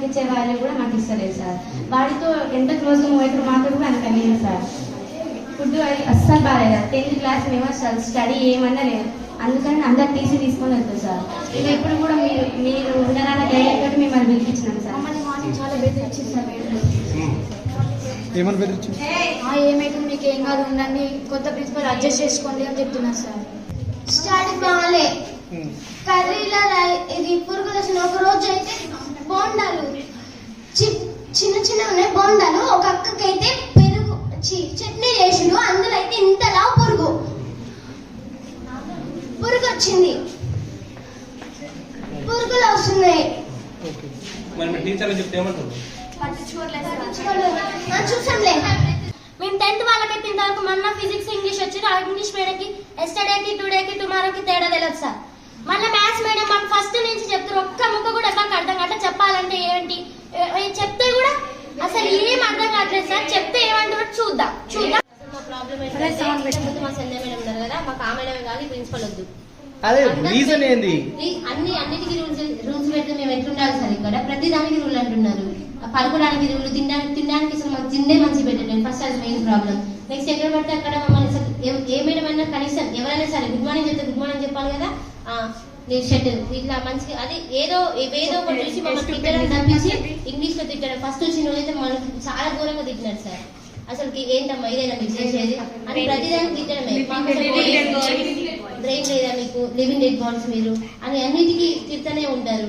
ఇచ్చే వాల్యూ కూడా మాకు ఇస్తలేదు సార్. వాడితో ఎంత క్లోజ్గా మూవ్ అయితే మాతో కూడా అంత లేదు సార్. ఫుడ్ అది అస్సలు బాగాలేదు. టెన్త్ క్లాస్ మేము అసలు స్టడీ ఏమన్నా లేదు అందుకని అందరు తీసి తీసుకొని వెళ్తాం సార్. ఇక ఇప్పుడు కూడా మీరు మీరు ఉండరాన్న ధైర్యంతో మిమ్మల్ని పిలిపించినాం సార్. మమ్మల్ని మార్నింగ్ చాలా బెదిరించింది సార్ ఏమని బెదిరించింది ఆ, ఏమైతుంది? మీకు ఏం కాదు ఉండండి. కొత్త ప్రిన్సిపల్ అడ్జస్ట్ చేసుకోండి అని చెప్తున్నారు సార్. స్టార్ట్ బాగాలే కర్రీలో ఇది పురుగులు వచ్చిన ఒక రోజు అయితే బోండాలు. చిన్న చిన్న ఉన్నాయి బోండాలు. ఒక అక్కకైతే పెరుగు చి- చట్నీ చేసిండు. అందులో అయితే ఇంతలా పురుగు. పురుగు వచ్చింది పురుగులు వస్తున్నాయి. చూసాంలే. మేము టెన్త్ వాళ్ళకైతే ఇంతవరకు మొన్న ఫిజిక్స్ ఇంగ్లీష్ వచ్చి ఇంగ్లీష్ మీడియంకి ఎస్టర్డేకి టుడేకి టుమారోకి తేడా తెలియదు సార్. మళ్ళీ మ్యాథ్స్ మీడియం మాకు ఫస్ట్ నుంచి చెప్తారు ఒక్క ముక్క కూడా మాకు అర్థం కావట్లే చెప్పాలంటే ఏంటి ఏ- ఏ చెప్తే కూడా అసలు ఏం అర్థం కావట్లేదు సార్ చెప్తే ఏమంటారో చూద్దాం చూద్దాం మా ప్రాబ్లం ఏంటంటే ఇంతకుముందు మా సంధ్య మేడం ఉన్నారు కదా మాకు ఆ మేడమే కాదు ప్రిన్సిపల్ వద్దు. అదే రీజన్ ఏంది? అన్ని అన్నిటికీ రూల్స్ రూల్స్ పెడితే మేము ఎట్లుండాలి సార్ ఇక్కడ? ప్రతి దానికి రూల్ అంటున్నారు. ఆ పడుకోవడానికి రూల్ తినడానికి తినడానికి అసలు మాకు తిండే మంచి పెట్టండి ఫస్ట్ అది మెయిన్ ప్రాబ్లం నెక్స్ట్ ఎక్కడ పడితే అక్కడ మమ్మల్ని ఏ- ఏ మేడం అయినా కనీసం ఎవరైనా సరే గుడ్ మార్నింగ్ చెప్తే గుడ్ మార్నింగ్ చెప్పాలి కదా? ఆ, నేను షర్ట్ ఇట్లా మంచిగా అది ఏదో ఏదో ఒకటి చూసి మమ్మల్ని తిట్టడం తప్పించి ఇంగ్లీష్లో తిట్టడం. ఫస్ట్ వచ్చిన రోజైతే మనకి చాలా దూరంగా తిట్టినారు సార్. అసలు ఏంటమ్మా ఇదేనా మీరు చేసేది? అని ప్రతిదానికి తిట్టడమే మాకు బ్రెయిన్ లేదా మీకు? లివింగ్ డెడ్ బాడీస్ మీరు? అని అన్నిటికీ తిడుతూనే ఉంటారు.